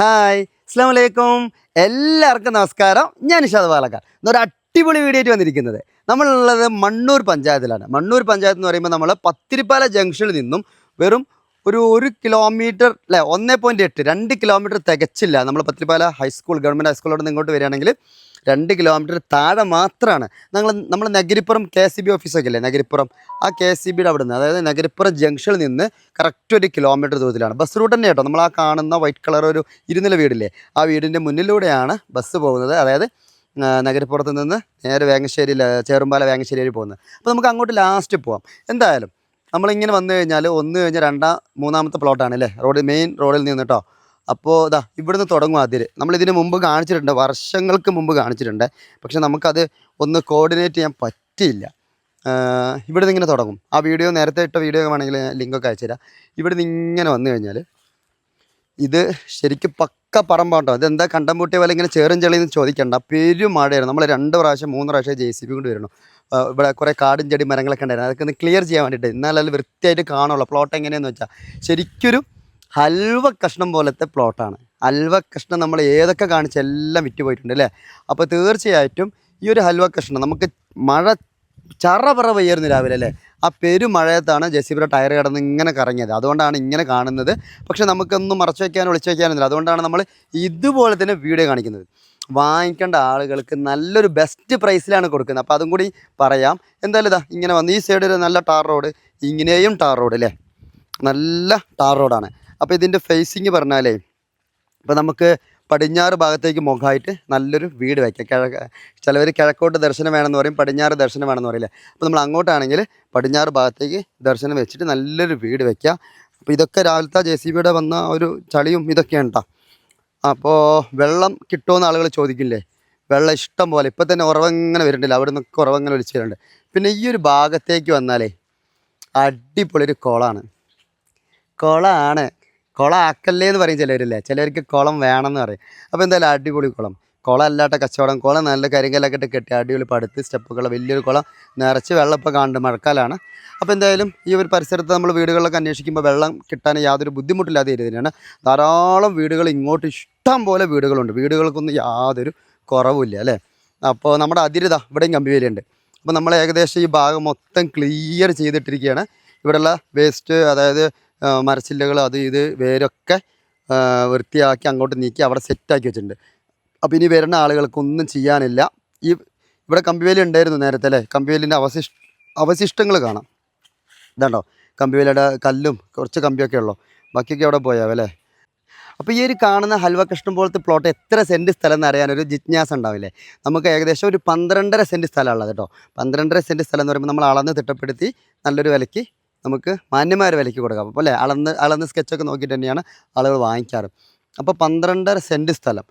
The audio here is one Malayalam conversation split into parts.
ഹായ് അസ്സാം വലൈക്കും എല്ലാവർക്കും നമസ്കാരം. ഞാൻ നിഷാദ് പാലക്കാർ എന്നൊരു അടിപൊളി വീഡിയോ ആയിട്ട് വന്നിരിക്കുന്നത്. നമ്മളുള്ളത് മണ്ണൂർ പഞ്ചായത്തിലാണ്. മണ്ണൂർ പഞ്ചായത്ത് എന്ന് പറയുമ്പോൾ നമ്മൾ പത്തിരിപ്പാല ജംഗ്ഷനിൽ നിന്നും വെറും ഒരു ഒരു കിലോമീറ്റർ അല്ലെ ഒന്നേ പോയിന്റ് എട്ട് രണ്ട് കിലോമീറ്റർ തികച്ചില്ല. നമ്മൾ പത്തിരിപ്പാല ഹൈസ്കൂൾ ഗവൺമെന്റ് ഹൈസ്കൂളോട് ഇങ്ങോട്ട് വരികയാണെങ്കിൽ രണ്ട് കിലോമീറ്റർ താഴെ മാത്രമാണ് ഞങ്ങൾ നമ്മൾ നഗരിപ്പുറം കെ സി ബി ഓഫീസൊക്കെ നഗരിപ്പുറം. ആ കെ സി ബിയുടെ അവിടെ നിന്ന് അതായത് നഗരിപ്പുറം ജംഗ്ഷനിൽ നിന്ന് കറക്റ്റ് ഒരു കിലോമീറ്റർ ദൂരത്തിലാണ്. ബസ് റൂട്ട് തന്നെ കേട്ടോ. നമ്മൾ ആ കാണുന്ന വൈറ്റ് കളർ ഒരു ഇരുനില വീടില്ലേ ആ വീടിന്റെ മുന്നിലൂടെയാണ് ബസ് പോകുന്നത്. അതായത് നഗരപ്പുറത്ത് നിന്ന് നേരെ വേങ്ങശ്ശേരിയിൽ ചേറുമ്പാല വേങ്ങശ്ശേരി പോകുന്നത്. അപ്പോൾ നമുക്ക് അങ്ങോട്ട് ലാസ്റ്റ് പോവാം. എന്തായാലും നമ്മളിങ്ങനെ വന്നു കഴിഞ്ഞാൽ ഒന്ന് കഴിഞ്ഞാൽ രണ്ടാം മൂന്നാമത്തെ പ്ലോട്ടാണ് അല്ലേ റോഡ് മെയിൻ റോഡിൽ നിന്ന് കേട്ടോ അപ്പോൾ ഇതാ ഇവിടുന്ന് തുടങ്ങും അതിൽ നമ്മളിതിന് മുമ്പ് കാണിച്ചിട്ടുണ്ട് വർഷങ്ങൾക്ക് മുമ്പ് കാണിച്ചിട്ടുണ്ട്. പക്ഷെ നമുക്കത് ഒന്ന് കോർഡിനേറ്റ് ചെയ്യാൻ പറ്റിയില്ല. ഇവിടുന്ന് ഇങ്ങനെ തുടങ്ങും. ആ വീഡിയോ നേരത്തെ ഇട്ട വീഡിയോ വേണമെങ്കിൽ ലിങ്കൊക്കെ അയച്ചുതരാം ഇവിടുന്ന് ഇങ്ങനെ വന്നു കഴിഞ്ഞാൽ ഇത് ശരിക്കും പക്ക പറമ്പാട്ടോ ഇതെന്താ കണ്ടംപൂട്ടിയ പോലെ ഇങ്ങനെ ചേറും ചെളിയെന്ന് ചോദിക്കണ്ട. പെരും മഴയായിരുന്നു. നമ്മൾ രണ്ട് പ്രാവശ്യം മൂന്ന് പ്രാവശ്യം ജെ സി ബി കൊണ്ട് വരണം ഇവിടെ കുറേ കാടും ചെടി മരങ്ങളൊക്കെ ഉണ്ടായിരുന്നു. അതൊക്കെ ഒന്ന് ക്ലിയർ ചെയ്യാൻ വേണ്ടിയിട്ട് എന്നാലും വൃത്തിയായിട്ട് കാണുള്ളൂ. പ്ലോട്ട് എങ്ങനെയെന്ന് വെച്ചാൽ ശരിക്കൊരു ഹൽവ കഷ്ണം പോലത്തെ പ്ലോട്ടാണ് ഹൽവ കഷ്ണം നമ്മൾ ഏതൊക്കെ കാണിച്ച് എല്ലാം വിറ്റ് പോയിട്ടുണ്ട് അല്ലേ? അപ്പോൾ തീർച്ചയായിട്ടും ഈ ഒരു ഹൽവ കഷ്ണം നമുക്ക് മഴ ചറ പറ പെയ്യായിരുന്നു രാവിലെ അല്ലേ? ആ പെരുമഴയത്താണ് ജെസിബിയുടെ ടയർ കിടന്ന് ഇങ്ങനെ കറങ്ങിയത്. അതുകൊണ്ടാണ് ഇങ്ങനെ കാണുന്നത്. പക്ഷേ നമുക്കൊന്നും മറച്ചു വയ്ക്കാനോ ഒളിച്ചു വയ്ക്കാനൊന്നുമില്ല അതുകൊണ്ടാണ് നമ്മൾ ഇതുപോലെ തന്നെ വീഡിയോ കാണിക്കുന്നത്. വാങ്ങിക്കേണ്ട ആളുകൾക്ക് നല്ലൊരു ബെസ്റ്റ് പ്രൈസിലാണ് കൊടുക്കുന്നത്. അപ്പോൾ അതും കൂടി പറയാം. എന്തായാലും ഇതാ ഇങ്ങനെ വന്ന് ഈ സൈഡ് ഒരു നല്ല ടാർ റോഡ് ഇങ്ങനെയും ടാർ റോഡ് അല്ലേ? നല്ല ടാർ റോഡാണ് അപ്പോൾ ഇതിന്റെ ഫേസിങ് പറഞ്ഞാലേ ഇപ്പോൾ നമുക്ക് പടിഞ്ഞാറ് ഭാഗത്തേക്ക് മുഖമായിട്ട് നല്ലൊരു വീട് വയ്ക്കാം. കിഴക്ക് ചിലവർ കിഴക്കോട്ട് ദർശനം വേണമെന്ന് പറയും പടിഞ്ഞാറ് ദർശനം വേണമെന്ന് പറയില്ലേ അപ്പോൾ നമ്മൾ അങ്ങോട്ടാണെങ്കിൽ പടിഞ്ഞാറ് ഭാഗത്തേക്ക് ദർശനം വെച്ചിട്ട് നല്ലൊരു വീട് വയ്ക്കുക അപ്പോൾ ഇതൊക്കെ രാവിലത്തെ ജെ സി ബിയുടെ വന്ന ഒരു ചളിയും ഇതൊക്കെയാണ് കേട്ടോ അപ്പോൾ വെള്ളം കിട്ടുമെന്ന് ആളുകൾ ചോദിക്കില്ലേ? വെള്ളം ഇഷ്ടം പോലെ. ഇപ്പം തന്നെ ഉറവങ്ങനെ വരുന്നുണ്ടല്ലോ. അവിടെ നിന്നൊക്കെ ഉറവങ്ങനെ ഒലിച്ച് വരുന്നുണ്ട് പിന്നെ ഈ ഒരു ഭാഗത്തേക്ക് വന്നാലേ അടിപൊളി ഒരു കുളമാണ് കുളമാണ് കുളം ആക്കല്ലേ എന്ന് പറയും ചിലവരില്ലേ? ചിലർക്ക് കുളം വേണമെന്ന് പറയും. അപ്പോൾ എന്തായാലും അടിപൊളി കുളം. കുളം അല്ലാത്ത കച്ചവടം കുളം നല്ല കരിങ്കലൊക്കെ ഇട്ട് കെട്ടി അടിപൊളി പടുത്ത് സ്റ്റെപ്പുകൾ വലിയൊരു കുളം നിറച്ച് വെള്ളം ഇപ്പോൾ കാണുന്നുണ്ട് മഴക്കാലമാണ് അപ്പോൾ എന്തായാലും ഈ ഒരു പരിസരത്ത് നമ്മൾ വീടുകളിലൊക്കെ അന്വേഷിക്കുമ്പോൾ വെള്ളം കിട്ടാൻ യാതൊരു ബുദ്ധിമുട്ടില്ലാതെ ഇരുതിനാണ് ധാരാളം വീടുകൾ ഇങ്ങോട്ട് ഇഷ്ടം പോലെ വീടുകളുണ്ട്. വീടുകൾക്കൊന്നും യാതൊരു കുറവുമില്ല അല്ലേ? അപ്പോൾ നമ്മുടെ അതിരിത ഇവിടെയും കമ്പിവേലിയുണ്ട്. അപ്പോൾ നമ്മൾ ഏകദേശം ഈ ഭാഗം മൊത്തം ക്ലിയർ ചെയ്തിട്ടിരിക്കുകയാണ്. ഇവിടെയുള്ള വേസ്റ്റ് അതായത് മരച്ചില്ലകൾ അത് ഇത് വേരൊക്കെ വൃത്തിയാക്കി അങ്ങോട്ട് നീക്കി അവിടെ സെറ്റാക്കി വെച്ചിട്ടുണ്ട്. അപ്പോൾ ഇനി വരുന്ന ആളുകൾക്കൊന്നും ചെയ്യാനില്ല. ഈ ഇവിടെ കമ്പിവേലി ഉണ്ടായിരുന്നു നേരത്തെ അല്ലേ? കമ്പിവേലിന്റെ അവശിഷ്ട അവശിഷ്ടങ്ങൾ കാണാം. ഇതാണ്ടോ? കമ്പിവേലിയുടെ കല്ലും കുറച്ച് കമ്പിയൊക്കെ ഉള്ളൂ? ബാക്കിയൊക്കെ അവിടെ പോയാവല്ലേ അപ്പോൾ ഈ ഒരു കാണുന്ന ഹൽവ കൃഷ്ണൻ പോലത്തെ പ്ലോട്ട് എത്ര സെന്റ് സ്ഥലം എന്ന് അറിയാനൊരു ജിജ്ഞാസ ഉണ്ടാവില്ലേ? നമുക്ക് ഏകദേശം ഒരു പന്ത്രണ്ടര സെന്റ് സ്ഥലമുള്ളത് കേട്ടോ. പന്ത്രണ്ടര സെന്റ് സ്ഥലം എന്ന് പറയുമ്പോൾ നമ്മൾ അളന്ന് തിട്ടപ്പെടുത്തി നല്ലൊരു വിലയ്ക്ക് നമുക്ക് മാന്യമായ ഒരു വിലയ്ക്ക് കൊടുക്കാം. അപ്പോൾ അല്ലേ? അളന്ന് അളന്ന് സ്കെച്ചൊക്കെ നോക്കിയിട്ട് തന്നെയാണ് ആളുകൾ വാങ്ങിക്കാറ്. അപ്പോൾ പന്ത്രണ്ടര സെന്റ് സ്ഥലം.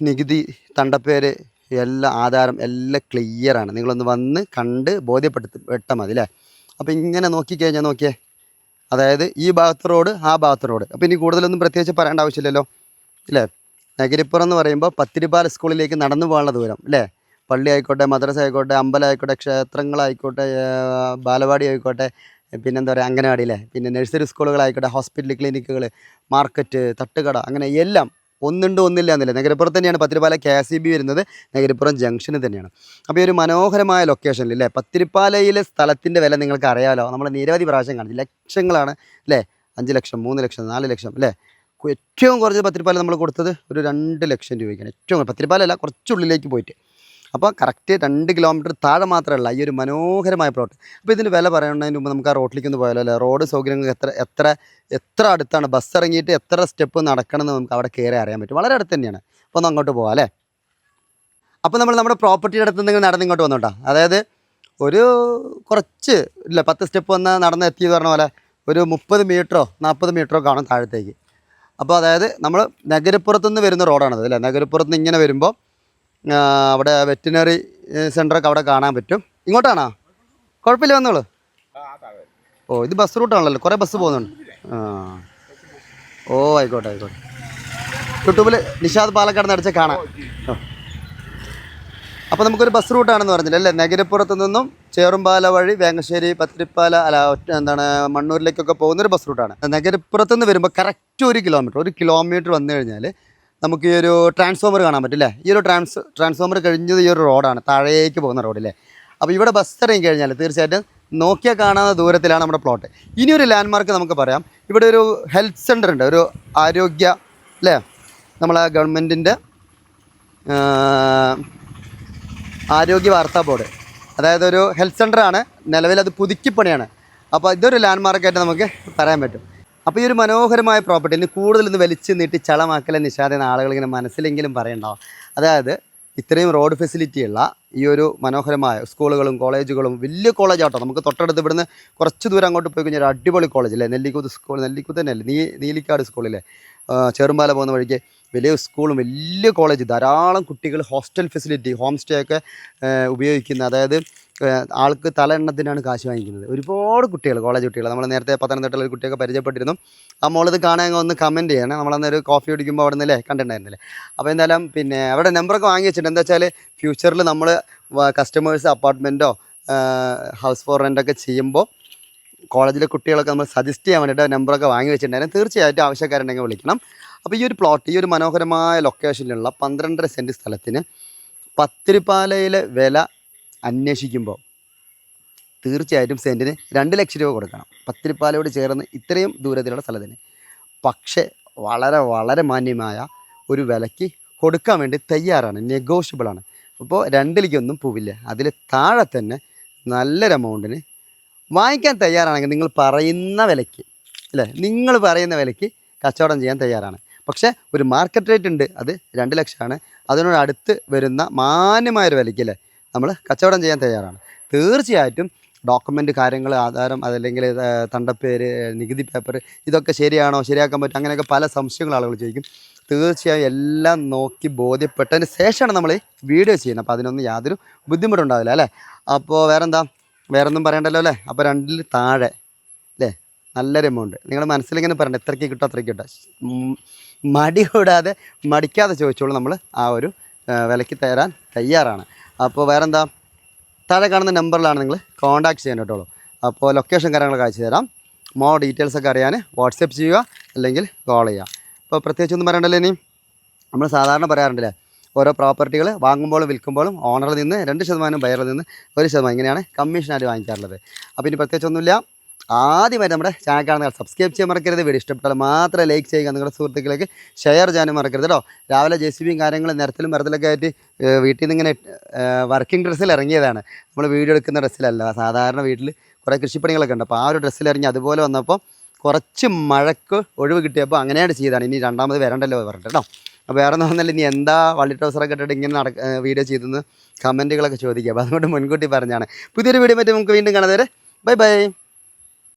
നികുതി തണ്ടപ്പേര് എല്ലാ ആധാരം എല്ലാം ക്ലിയറാണ് നിങ്ങളൊന്ന് വന്ന് കണ്ട് ബോധ്യപ്പെടുത്തി വെട്ടാൽ മതി അല്ലേ അപ്പോൾ ഇങ്ങനെ നോക്കിക്കഴിഞ്ഞാൽ നോക്കിയേ. അതായത് ഈ ഭാഗത്ത് റോഡ് ആ ഭാഗത്ത് റോഡ്. അപ്പോൾ ഇനി കൂടുതലൊന്നും പ്രത്യേകിച്ച് പറയേണ്ട ആവശ്യമില്ലല്ലോ ഇല്ലേ നഗരിപ്പുറം എന്ന് പറയുമ്പോൾ പത്തിരിപ്പാല സ്കൂളിലേക്ക് നടന്നു പോകാനുള്ള ദൂരം അല്ലേ പള്ളി ആയിക്കോട്ടെ മദ്രസ ആയിക്കോട്ടെ അമ്പലം ആയിക്കോട്ടെ ക്ഷേത്രങ്ങളായിക്കോട്ടെ ബാലവാടി ആയിക്കോട്ടെ പിന്നെന്താ പറയുക അംഗനവാടി അല്ലേ പിന്നെ നഴ്സറി സ്കൂളുകളായിക്കോട്ടെ ഹോസ്പിറ്റൽ ക്ലിനിക്കുകൾ മാർക്കറ്റ് തട്ടുകട അങ്ങനെ എല്ലാം ഒന്നുണ്ട് ഒന്നില്ല എന്നില്ല. നഗരപ്പുറത്ത് തന്നെയാണ് Pathiripala K S E B വരുന്നത്. നഗരപ്പുറം ജംഗ്ഷനിൽ തന്നെയാണ്. അപ്പോൾ ഈ ഒരു മനോഹരമായ ലൊക്കേഷനിൽ അല്ലേ പത്തിരിപ്പാലയിലെ സ്ഥലത്തിന്റെ വില നിങ്ങൾക്ക് അറിയാമല്ലോ നമ്മൾ നിരവധി പ്രാവശ്യം കാണിച്ചു ലക്ഷങ്ങളാണ് അല്ലേ അഞ്ച് ലക്ഷം മൂന്ന് ലക്ഷം നാല് ലക്ഷം അല്ലേ ഏറ്റവും കുറച്ച് പത്തിരിപ്പാല നമ്മൾ കൊടുത്തത് ഒരു രണ്ട് ലക്ഷം രൂപയ്ക്കാണ്. ഏറ്റവും പത്തിരിപ്പാലല്ല കുറച്ചുള്ളിലേക്ക് പോയിട്ട്. അപ്പോൾ കറക്റ്റ് രണ്ട് കിലോമീറ്റർ താഴെ മാത്രമല്ല ഈ ഒരു മനോഹരമായ പ്ലോട്ട് അപ്പോൾ ഇതിന് വില പറയുന്നതിന് മുമ്പ് നമുക്ക് ആ റോഡിലേക്ക് ഒന്ന് പോയാലോ അല്ലേ? റോഡ് സൗകര്യങ്ങൾ എത്ര എത്ര എത്ര അടുത്താണ്? ബസ് ഇറങ്ങിയിട്ട് എത്ര സ്റ്റെപ്പ് നടക്കണം എന്ന് നമുക്ക് അവിടെ കയറി അറിയാൻ പറ്റും. വളരെ അടുത്ത് തന്നെയാണ്. അപ്പോൾ ഒന്ന് അങ്ങോട്ട് പോകാം അല്ലേ? അപ്പോൾ നമ്മൾ നമ്മുടെ പ്രോപ്പർട്ടിയുടെ അടുത്ത് നിങ്ങൾ നടന്ന് ഇങ്ങോട്ട് വന്നോട്ടോ. അതായത് ഒരു കുറച്ച് ഇല്ല പത്ത് സ്റ്റെപ്പ് വന്ന് നടന്ന് എത്തിയെന്ന് പറഞ്ഞ പോലെ ഒരു മുപ്പത് മീറ്ററോ നാൽപ്പത് മീറ്ററോ കാണും താഴത്തേക്ക്. അപ്പോൾ അതായത് നമ്മൾ നഗരപ്പുറത്തുനിന്ന് വരുന്ന റോഡാണത് അല്ലേ? നഗരപ്പുറത്ത് നിന്ന് ഇങ്ങനെ വരുമ്പോൾ അവിടെ വെറ്റിനറി സെന്ററൊക്കെ അവിടെ കാണാൻ പറ്റും. ഇങ്ങോട്ടാണോ? കുഴപ്പമില്ല വന്നോളൂ. ഓ ഇത് ബസ് റൂട്ടാണല്ലോ കുറേ ബസ് പോകുന്നുണ്ട്. ആ. ഓ ആയിക്കോട്ടെ ആയിക്കോട്ടെ. യൂട്യൂബിൽ നിഷാദ് പാലക്കാട് നടിച്ച കാണാം. അപ്പോൾ നമുക്കൊരു ബസ് റൂട്ടാണെന്ന് പറഞ്ഞില്ല അല്ലേ? നഗരപ്പുറത്ത് നിന്നും ചേറുംപാല വഴി വേങ്ങശ്ശേരി പത്തിരിപ്പാല അല്ല എന്താണ് മണ്ണൂരിലേക്കൊക്കെ പോകുന്നൊരു ബസ് റൂട്ടാണ് നഗരപ്പുറത്ത് നിന്ന് വരുമ്പോൾ കറക്റ്റ് ഒരു കിലോമീറ്റർ ഒരു കിലോമീറ്റർ വന്നു കഴിഞ്ഞാൽ നമുക്ക് ഈ ഒരു ട്രാൻസ്ഫോമർ കാണാൻ പറ്റില്ലേ? ഈ ഒരു ട്രാൻസ് ട്രാൻസ്ഫോമർ കഴിഞ്ഞത് ഈ ഒരു റോഡാണ് താഴേക്ക് പോകുന്ന റോഡില്ലേ അപ്പോൾ ഇവിടെ ബസ് ഇറങ്ങി കഴിഞ്ഞാൽ തീർച്ചയായിട്ടും നോക്കിയാൽ കാണാവുന്ന ദൂരത്തിലാണ് നമ്മുടെ പ്ലോട്ട് ഇനി ഒരു ലാൻഡ്മാർക്ക് നമുക്ക് പറയാം. ഇവിടെ ഒരു ഹെൽത്ത് സെന്റർ ഉണ്ട്. ഒരു ആരോഗ്യ അല്ലേ നമ്മളെ ഗവൺമെന്റിന്റെ ആരോഗ്യ വാർത്താ ബോർഡ്. അതായത് ഒരു ഹെൽത്ത് സെന്ററാണ് നിലവിൽ അത് പുതുക്കിപ്പണിയാണ്. അപ്പോൾ ഇതൊരു ലാൻഡ്മാർക്കായിട്ട് നമുക്ക് പറയാൻ പറ്റും. അപ്പോൾ ഈ ഒരു മനോഹരമായ പ്രോപ്പർട്ടി ഇനി കൂടുതൽ ഇന്ന് വലിച്ചു നീട്ടി ചളമാക്കലെ നിഷാദെന്ന ആളുകൾ ഇങ്ങനെ മനസ്സിലെങ്കിലും പറയണ്ടാവും. അതായത് ഇത്രയും റോഡ് ഫെസിലിറ്റി ഉള്ള ഈ ഒരു മനോഹരമായ സ്കൂളുകളും കോളേജുകളും വലിയ കോളേജ് ആട്ടോ നമുക്ക് തൊട്ടടുത്ത് ഇവിടുന്ന് കുറച്ച് ദൂരം അങ്ങോട്ട് പോയി കഴിഞ്ഞാൽ അടിപൊളി കോളേജ് അല്ലേ നെല്ലിക്കുത്ത് സ്കൂൾ നെല്ലിക്കുത്ത് തന്നെയല്ലേ? നീ നീലിക്കാട് സ്കൂളില്ലേ ചെറുമ്പാല പോകുന്ന വഴിക്ക് വലിയ സ്കൂളും വലിയ കോളേജ് ധാരാളം കുട്ടികൾ ഹോസ്റ്റൽ ഫെസിലിറ്റി ഹോം സ്റ്റേ ഒക്കെ ഉപയോഗിക്കുന്ന അതായത് ആൾക്ക് തല എണ്ണത്തിനാണ് കാശ് വാങ്ങിക്കുന്നത്. ഒരുപാട് കുട്ടികൾ കോളേജ് കുട്ടികൾ. നമ്മൾ നേരത്തെ പത്തനംതിട്ടയിലെ ഒരു കുട്ടിയൊക്കെ പരിചയപ്പെട്ടിരുന്നു. ആ മോളിത് കാണാൻ ഒന്ന് കമന്റ് ചെയ്യണം. നമ്മളന്നൊരു കോഫി കുടിക്കുമ്പോൾ അവിടെ നിന്നല്ലേ കണ്ടിട്ടുണ്ടായിരുന്നില്ലേ? അപ്പോൾ എന്തായാലും പിന്നെ അവിടെ നമ്പറൊക്കെ വാങ്ങി വെച്ചിട്ടുണ്ട്. എന്താ വെച്ചാൽ ഫ്യൂച്ചറിൽ നമ്മൾ കസ്റ്റമേഴ്സ് അപ്പാർട്ട്മെന്റോ ഹൗസ് ഫോർ റെന്റൊക്കെ ചെയ്യുമ്പോൾ കോളേജിലെ കുട്ടികളൊക്കെ നമ്മൾ സജസ്റ്റ് ചെയ്യാൻ വേണ്ടിയിട്ട് നമ്പറൊക്കെ വാങ്ങി വെച്ചിട്ടുണ്ടായിരുന്നു. തീർച്ചയായിട്ടും ആവശ്യക്കാരുണ്ടെങ്കിൽ വിളിക്കണം. അപ്പോൾ ഈ ഒരു പ്ലോട്ട് ഈ ഒരു മനോഹരമായ ലൊക്കേഷനിലുള്ള പന്ത്രണ്ടര സെന്റ് സ്ഥലത്തിന് പത്തിരിപ്പാലയിലെ വില അന്വേഷിക്കുമ്പോൾ തീർച്ചയായിട്ടും സെന്റിന് രണ്ട് ലക്ഷം രൂപ കൊടുക്കണം. പത്തിരിപ്പാലയോട് ചേർന്ന് ഇത്രയും ദൂരത്തിലുള്ള സ്ഥലത്തിന്. പക്ഷേ വളരെ വളരെ മാന്യമായ ഒരു വിലയ്ക്ക് കൊടുക്കാൻ വേണ്ടി തയ്യാറാണ് നെഗോഷ്യബിളാണ് അപ്പോൾ രണ്ടിലേക്കൊന്നും പോവില്ല. അതിൽ താഴെ തന്നെ നല്ലൊരു എമൗണ്ടിന് വാങ്ങിക്കാൻ തയ്യാറാണെങ്കിൽ നിങ്ങൾ പറയുന്ന വിലയ്ക്ക് അല്ലേ? നിങ്ങൾ പറയുന്ന വിലയ്ക്ക് കച്ചവടം ചെയ്യാൻ തയ്യാറാണ്. പക്ഷേ ഒരു മാർക്കറ്റ് റേറ്റ് ഉണ്ട് അത് രണ്ട് ലക്ഷമാണ്. അതിനോട് അടുത്ത് വരുന്ന മാന്യമായൊരു വിലയ്ക്ക് അല്ലേ? നമ്മൾ കച്ചവടം ചെയ്യാൻ തയ്യാറാണ്. തീർച്ചയായിട്ടും ഡോക്യുമെന്റ് കാര്യങ്ങൾ ആധാരം അതല്ലെങ്കിൽ തണ്ടപ്പേര് നികുതി പേപ്പർ ഇതൊക്കെ ശരിയാണോ ശരിയാക്കാൻ പറ്റും അങ്ങനെയൊക്കെ പല സംശയങ്ങൾ ആളുകൾ ചോദിക്കും. തീർച്ചയായും എല്ലാം നോക്കി ബോധ്യപ്പെട്ടതിന് ശേഷമാണ് നമ്മൾ വീഡിയോ ചെയ്യുന്നത്. അപ്പോൾ അതിനൊന്നും യാതൊരു ബുദ്ധിമുട്ടുണ്ടാവില്ല അല്ലേ? അപ്പോൾ വേറെന്താ? വേറൊന്നും പറയണ്ടല്ലോ അല്ലേ? അപ്പോൾ രണ്ടിൽ താഴെ അല്ലേ? നല്ലൊരു എമൗണ്ട് നിങ്ങൾ മനസ്സിലിങ്ങനെ പറയണ്ട എത്രയ്ക്ക് കിട്ടും അത്രയ്ക്ക് കിട്ടും. മടി കൂടാതെ മടിക്കാതെ ചോദിച്ചോളൂ നമ്മൾ ആ ഒരു വിലയ്ക്ക് തരാൻ തയ്യാറാണ്. അപ്പോൾ വേറെന്താ? താഴെ കാണുന്ന നമ്പറിലാണ് നിങ്ങൾ കോൺടാക്ട് ചെയ്യാൻ കേട്ടോളൂ അപ്പോൾ ലൊക്കേഷൻ കാര്യങ്ങളൊക്കെ അയച്ചു തരാം. മോ ഡീറ്റെയിൽസ് ഒക്കെ അറിയാൻ വാട്സപ്പ് ചെയ്യുക അല്ലെങ്കിൽ കോൾ ചെയ്യുക. അപ്പോൾ പ്രത്യേകിച്ചൊന്നും പറയണ്ടല്ലോ ഇനി? നമ്മൾ സാധാരണ പറയാറുണ്ടല്ലേ ഓരോ പ്രോപ്പർട്ടികൾ വാങ്ങുമ്പോഴും വിൽക്കുമ്പോഴും ഓണറിൽ നിന്ന് രണ്ട് ശതമാനം ബയറിൽ നിന്ന് ഒരു ശതമാനം. ഇങ്ങനെയാണ് കമ്മീഷനായിട്ട് വാങ്ങിക്കാറുള്ളത്. അപ്പോൾ ഇനി പ്രത്യേകിച്ചൊന്നുമില്ല ആദ്യമായിട്ട് നമ്മുടെ ചാനൽ കാണുന്ന സബ്സ്ക്രൈബ് ചെയ്യാൻ മറക്കരുത്. വീഡിയോ ഇഷ്ടപ്പെട്ടാൽ മാത്രം ലൈക്ക് ചെയ്യുക. നിങ്ങളുടെ സുഹൃത്തുക്കളിലേക്ക് ഷെയർ ചെയ്യാനും മറക്കരുത് കേട്ടോ രാവിലെ ജെ സി ബിയും കാര്യങ്ങളും നിരത്തിലും മരത്തിലൊക്കെ ആയിട്ട് വീട്ടിൽ നിന്ന് ഇങ്ങനെ വർക്കിംഗ് ഡ്രസ്സിൽ ഇറങ്ങിയതാണ്. നമ്മൾ വീഡിയോ എടുക്കുന്ന ഡ്രസ്സിലല്ല സാധാരണ വീട്ടിൽ കുറേ കൃഷിപ്പണികളൊക്കെ ഉണ്ട്. അപ്പോൾ ആ ഒരു ഡ്രസ്സിൽ ഇറങ്ങി അതുപോലെ വന്നപ്പോൾ കുറച്ച് മഴക്ക് ഒഴിവ് കിട്ടിയപ്പോൾ അങ്ങനെയാണ് ചെയ്തതാണ്. ഇനി രണ്ടാമത് വരണ്ടല്ലോ പറഞ്ഞിട്ട് കേട്ടോ അപ്പോൾ വേറെ ഒന്നും പറഞ്ഞാൽ ഇനി എന്താ വള്ളി ട്രൗസറൊക്കെ ഇട്ടിട്ട് ഇങ്ങനെ നടക്ക വീഡിയോ ചെയ്തെന്ന് കമന്റുകളൊക്കെ ചോദിക്കുക. അപ്പോൾ അതുകൊണ്ട് മുൻകൂട്ടി പറഞ്ഞാണ് പുതിയൊരു വീഡിയോ പറ്റി നമുക്ക് വീണ്ടും കാണാതെ ബൈ ബൈ.